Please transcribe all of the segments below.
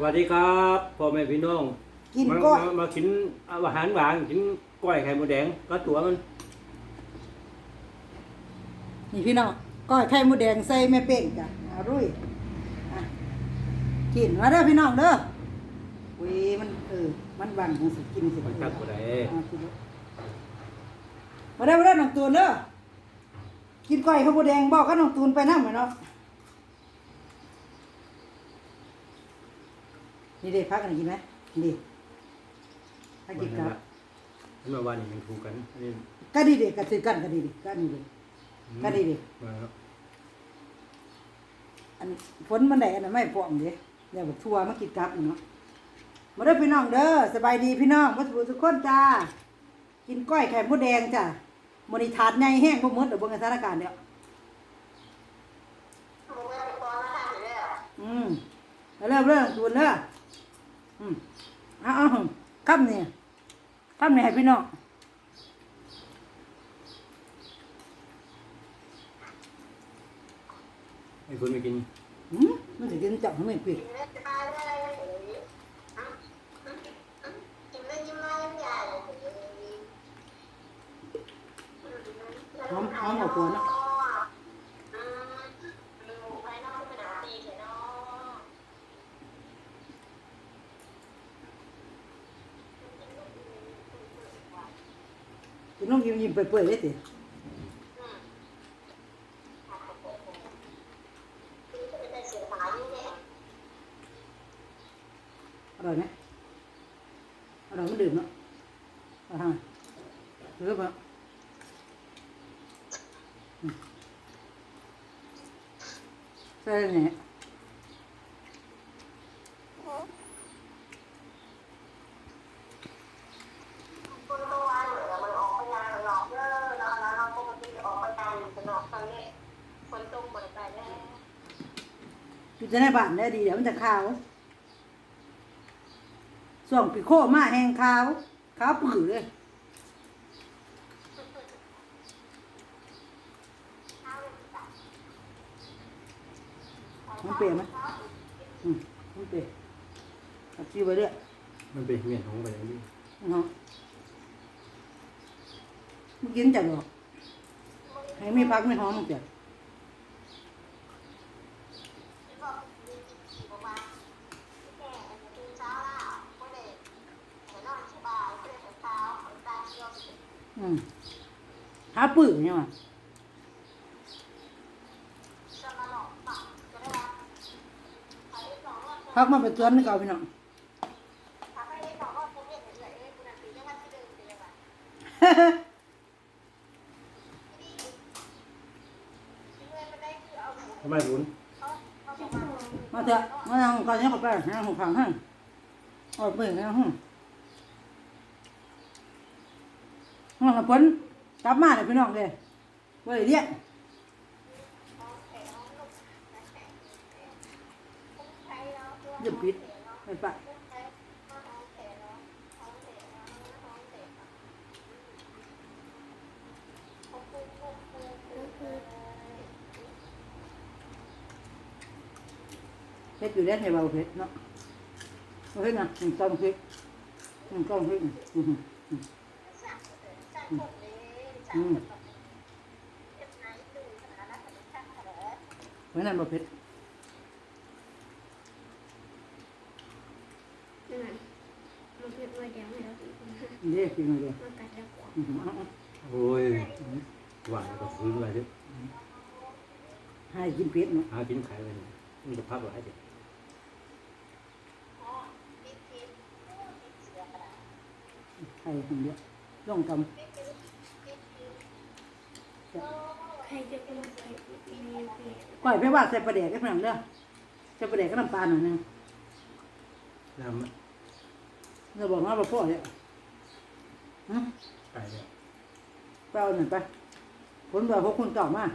สวัสดีครับพ่อแม่พี่น้องกินมาก้อยมามากินอาหารหวานกินกล้อยไข่มดแดงก็ตัวมันนี่พี่น้องก้อยไข่มดแดงใส่แม่เป้งจ้ะอร่อยอะกินมาเด้อพี่น้องเด้อเว้ยมันเออมันบังมันสิกินสิมันจักบ่ได้เอากินเด้อมาเด้อมาเด้อน้องตูนเด้อกินก้อยไข่มดแดงบอกกับน้องตูนไปนำเนาะ นี่เด้พักกันกินไหมนี่พักกินกับเมื่อวานนี้ยังถูกกันอันนี้ก็ดีเด็กก็ซื้อกันก็ดีเด็กก็นี่เด็กก็ดีดิมาครับอันฝนมันได้อันนั้นไม่พร้อมเด้เดี๋ยวบักทัวมากินกลับนี่เนาะมาเด้อพี่น้องเด้อสบายดีพี่น้องบ่สุขทุกคนจ้ากินก้อยไข่มดแดงจ้ะมื้อนี้ถาดใหญ่แห้งบ่หมดเดี๋ยวเบิ่งสถานการณ์เดี๋ยวอืมเอาเริ่มเริ่มตูนเด้อ อืมเอาเอาคำนี่คำนี่ให้พี่น้องไอ้คนไม่กินอืมมันสิกินจับให้มันปิดหอมหอมกว่าปวดเนาะ กิ นน้องยิ้มยิ้มเปื่อยๆเลยสิอร่อยไหมอร่อยไม่ดื่มเนาะอร่อยหรือเปล่าอืมใช่ไหม คนตกบนไปแล้ว อยู่จะในบ้านได้ดีเดี๋ยวมันจะขาวส่วงปีโคมาแห้งขาวขาวปื้อเลยมันเปรี้ยวไหมอืมมันเปรี้ยวเอาชีไว้เรื่อยมันเป็นเมียนของไปอย่างนี้เนาะมันกินจัดหรอกให้มีพักไม่หอมมันจัด บอกว่าแก่ตื่นเช้าแล้วก็เด็กแต่นอนสบายก็เลยเช้าตาเที่ยว อืม หาปื้อเนี่ยว่ะสมาหลอกปากก็ได้ว่าใครสองว่าพักมาเป็นตัวนึงเก่าพี่น้องถ้าไม่ได้สองว่าผมเรียกเหนื่อยเอ้คุณอาตีจะว่าที่เดิมเดียวอะที่เมื่อไม่ได้คือเอาหมูทำไมบุญเขาเขาบอกว่ามาเถอะมานั่งก่อนเนี่ยเขาไปนั่งหัวขังให้ออกไปนั่งห้อง ห้องผลกลับมาเลยพี่น้องเลยไว้เรียกเดี๋ยวปิดไปปะเพชรอยู่แล้วในเบาเพชรเนาะเอาเพชรนะหนึ่งก้อนเพชรหนึ่งก้อนเพชร อืมอืมอืมไว้นั่นเบาเพชรนั่นน่ะมันเป็นตัวเดียวให้เราอีกนะเดี๋ยวกินเลยมันกัดแล้วกว่าอืมเอาเอาโอ้ยหวานก็ฟื้นอะไรดิให้กินเพชรเนาะหากินไข่เลยมันจะพักหลายเด็กไข่คนเดียวลองก ใครจะเป็นใครมีเพียำปล่อยไปว่าใส่ปลาแดกก็เพียงเด้อใส่ปลาแดกก็น้ำตาลหน่อยนึงน้ำเราบอกว่าเราพ่อเนี่ยฮะไก่เนี่ยไปเอาหน่อยไปผลแบบพวกคุณเก่ามาก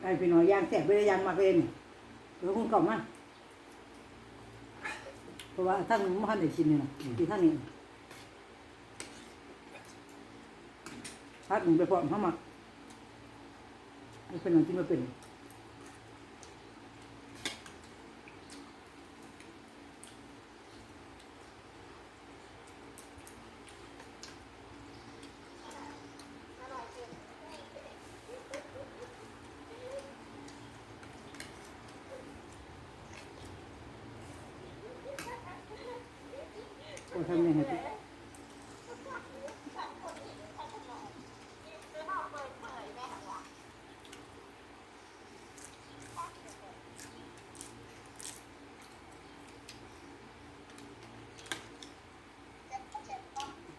ไอ้พี่น้อยยางแสบไปได้ยางมากเลยนี่เดี๋ยวคุณเก่ามากเพราะว่าท่านไม่ทันได้ชินเลยนะที่ท่านนี่ พัดหนึ่งไปพร้อมเข้ามาเป็นอย่างที่มันเป็น我还没。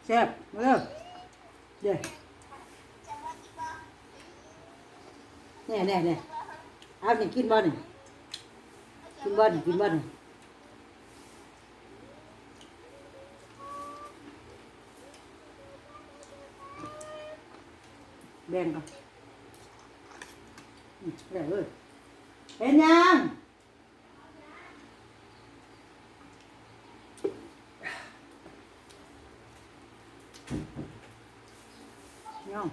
แซ่บมาเด้อเด้อแน่แน่แน่เอานี่กินบ่นี่กินบ่นี่กินบ่นี่แบ่งกันอืมได้เลยเป็นยัง ย่อม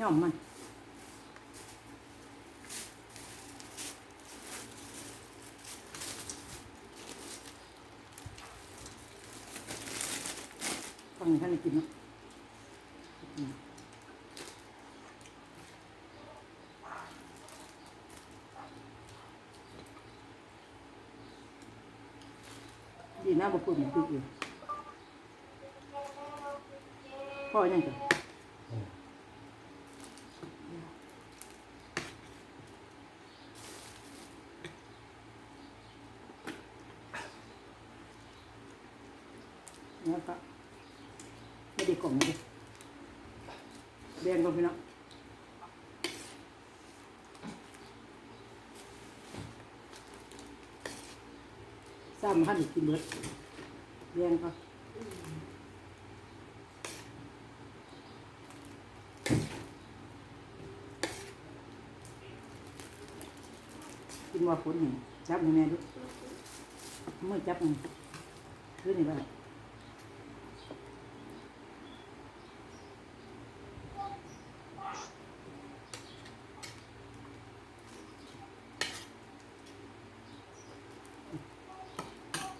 ย่อมมันฟังท่านกินเนาะดีนะบ่พูดเหมือนติดอยู่ พ่อยังไงแล้วก็ไม่ได้กล่องเลยแดงก่อนพี่น้องซ้ำหันกินเบิดแดงก่ กินว่าฝนหนี่งจับให้แม่ดูมือจับนี่คือนี่บ้าง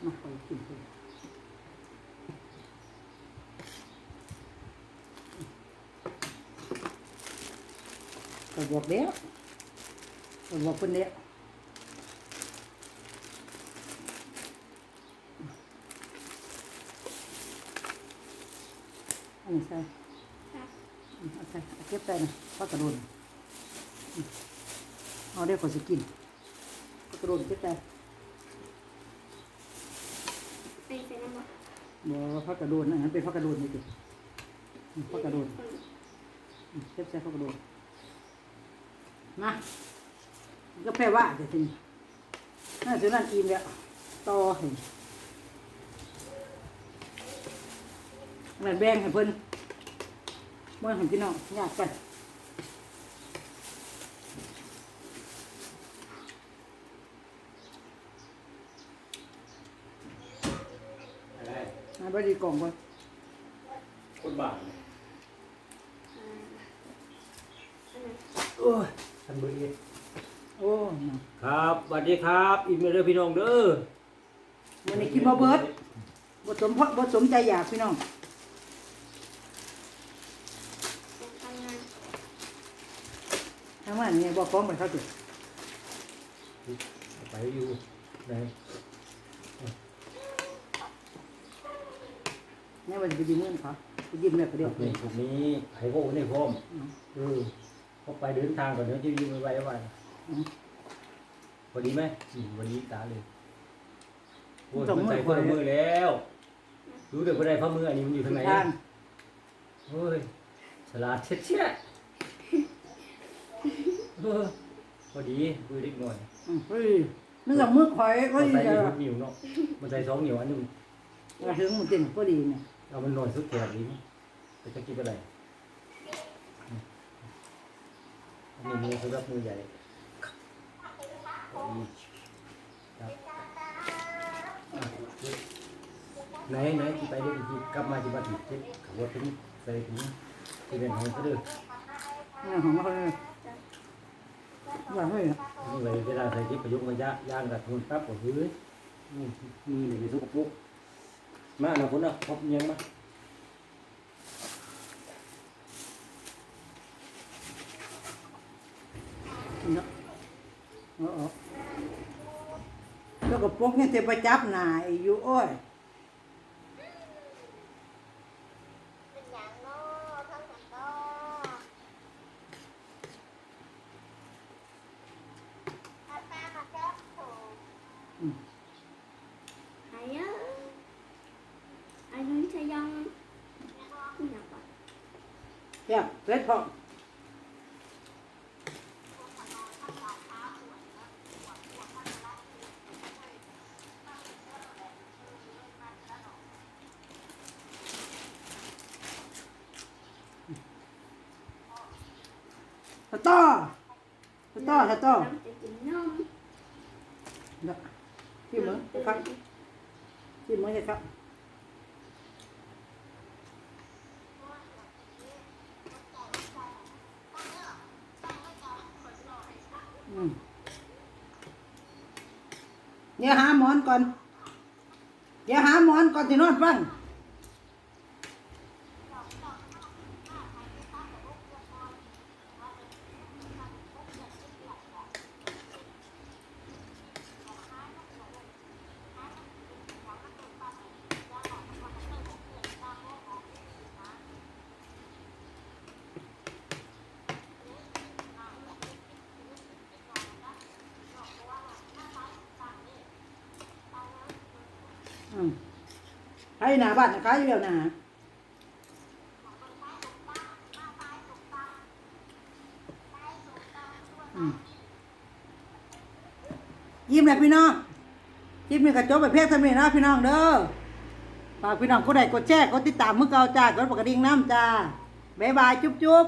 มาไปกินเลยก็บอกแล้วก็บอกคนแล้ว นนี้ใส่ครับอืมเอาใส่เอาเก็บใส่นะพักกระโดนอืมเอาเดี๋ยวขอสิกินพักกระโดนเก็บใส่ไปใส่น้ำมันบอกพักกระโดนนะงั้นเป็นพักกระโดนนี่สิอืมพักกระโดนอืมเก็บใส่พักกระโดนมาก็แปลว่าเดี๋ยวทีนี้น่าจะนั่นอิ่มแล้วต่อเห็น นั่นแบ่งให้เพิ่นเมื่อเห็นพี่น้องอยากกันอะไรมาบดีกล่องก่อนคนบ้าอ่าอันนั้นโอ้ยทันเบอร์เอ็ดโอ้เนาะครับสวัสดีครับอีเมลเด้อพี่น้องเด้อ วันนี้กินบ่เบิดบ่สมเพราะบ่สมใจอยากพี่น้อง เป็นทำงาน ทั้งวันนี่บ่ฟ้องไปเขาติไปอยู่ไหนแม่ว่าจะไปยืมเงินเขาไปยืมแม่ก็เดียวนี่พวกนี้ให้พวกนี้พร้อมเออพอไปเดินทางก่อนเดี๋ยวจะยืมไว้ไว้อืมพอดีไหมอืมวันนี้ตาเลยโอ้ยมันใส่คนละมือแล้ว รู้แต่คนใดข้อมืออันนี้มันอยู่ทางไหนทางเฮ้ยฉลาดเช็ดเชี่ย เออพอดีมือเล็กหน่อยอืมเฮ้ยนึกว่ามือข่อยก็มันดีใส่จ้ะทุกนิ้วเนาะมันใส่สองนิ้วอันนึงว่าถึงมันเต็มก็ดีเนี่ยเอามันหน่อยสุดแขนนี้แต่จะกินอะไรอืมอันนี้มือสำหรับมือใหญ่อืมครับอะไหนไหนที่ไปได้ที่กลับมาที่บ้านที่เจ็บขับรถถึงใส่ถึงที่เป็นของเขาเด้อนี่ของเขาเลย ว่าเฮ้ยนี่ไว้เวลาใส่ที่ประยุกต์ระยะย่างกับทุนปั๊บก็คือนี่มือนี่ในสุกปุ๊กมาหน่ะคนน่ะพบยังมาเนาะเอาออกแล้วก็ปกเนี่ยเต็มไปจับหน้าไอ้อยู่โอ้ย ยเล็ดพอสตอสตอสตอ Làm cho chị nông. เด้ที่มือครับที่มือจะครับ อืม เดี๋ยวหาหมอนก่อน เดี๋ยวหาหมอนก่อนที่นอนฟัง อใครหนาบ้านใครอยู่แล้วนะอืมยิ้มเลยพี่น้องยิ้มนี่กระจกไปเพียงเทำนี่นะพี่น้องเด้อฝากพี่น้องกดไลค์กดแชร์กดติดตามมือเก่าจ้ากดปกระดิ่งน้ำจ้าบ๊ายบายจุ๊บจุ๊บ